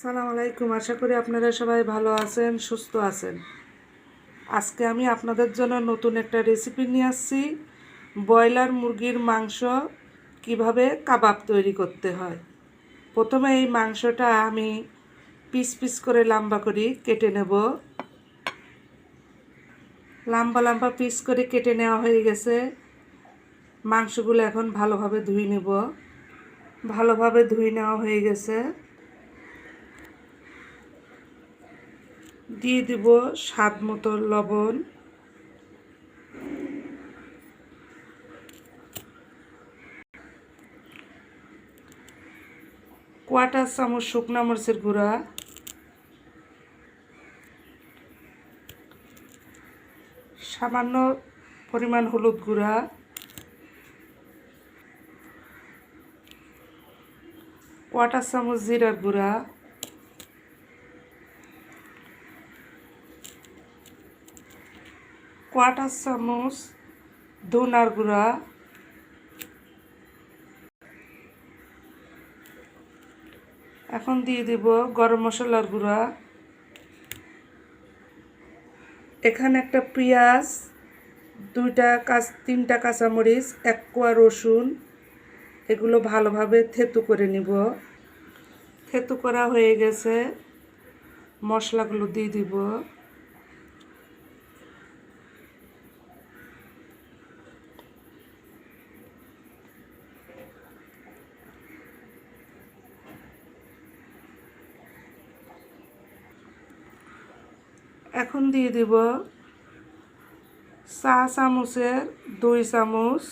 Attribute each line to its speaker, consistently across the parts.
Speaker 1: সালাম আলাইকুম। আশা করি আপনারা সবাই ভালো আছেন, সুস্থ আছেন। আজকে আমি আপনাদের জন্য নতুন একটা রেসিপি নিয়ে আসছি। ব্রয়লার মুরগির মাংস কীভাবে কাবাব তৈরি করতে হয়। প্রথমে এই মাংসটা আমি পিস পিস করে লম্বা করি কেটে নেব। লম্বা লম্বা পিস করে কেটে নেওয়া হয়ে গেছে। মাংসগুলো এখন ভালোভাবে ধুয়ে নেব। ভালোভাবে ধুয়ে নেওয়া হয়ে গেছে। দিয়ে দিব স্বাদ মতো লবণ। কোয়াটার চামচ শুকনা মরিচের গুঁড়া। সামান্য পরিমাণ হলুদ গুঁড়া। কোয়াটার চামচ জিরার গুঁড়া। কোয়াটার চামচ ধনার গুঁড়া, এখন দিয়ে দেব গরম মশলার গুঁড়া। এখানে একটা পেঁয়াজ, দুইটা কাঁচ, তিনটা কাঁচামরিচ, এক কোয়া রসুন, এগুলো ভালোভাবে থেতু করে নিব। থেতু করা হয়ে গেছে, মশলাগুলো দিয়ে দিব। এখন দিয়ে দিব চা চামচের দুই চামচ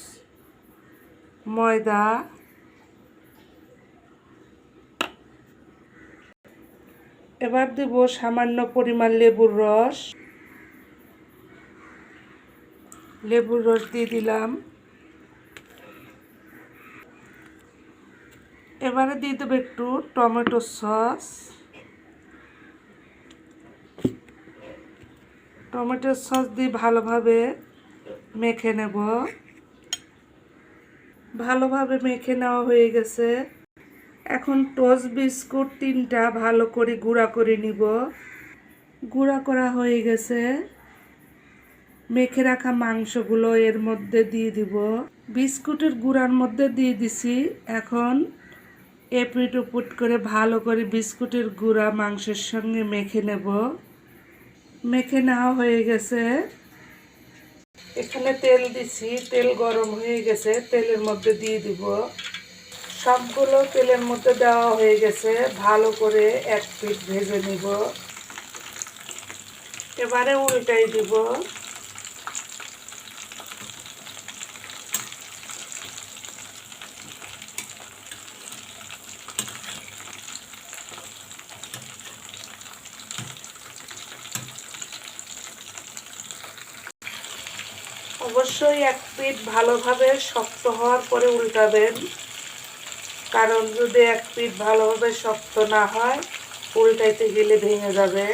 Speaker 1: ময়দা। এবার দেব সামান্য পরিমাণ লেবুর রস। লেবুর রস দিয়ে দিলাম। এবারে দিয়ে দেবো একটু টমেটো সস। টমেটোর সস দিয়ে ভালোভাবে মেখে নেব। ভালোভাবে মেখে নেওয়া হয়ে গেছে। এখন টোস্ট বিস্কুট তিনটা ভালো করে গুঁড়া করে নিব। গুঁড়া করা হয়ে গেছে। মেখে রাখা মাংসগুলো এর মধ্যে দিয়ে দিব। বিস্কুটের গুঁড়ার মধ্যে দিয়ে দিছি। এখন এপিট উপুট করে ভালো করে বিস্কুটের গুঁড়া মাংসের সঙ্গে মেখে নেব। মেখে নেওয়া হয়ে গেছে। এখানে তেল দিছি, তেল গরম হয়ে গেছে, তেলের মধ্যে দিয়ে দিব। সবগুলো তেলের মধ্যে দেওয়া হয়ে গেছে, ভালো করে এক পিঠ ভেজে নিব। এবারে উল্টাই দিব। অবশ্যই এক পিঠ ভালোভাবে শক্ত হওয়ার পরে উল্টাবেন। কারণ যদি এক পিঠ ভালোভাবে শক্ত না হয়, উল্টাইতে গেলে ভেঙে যাবে।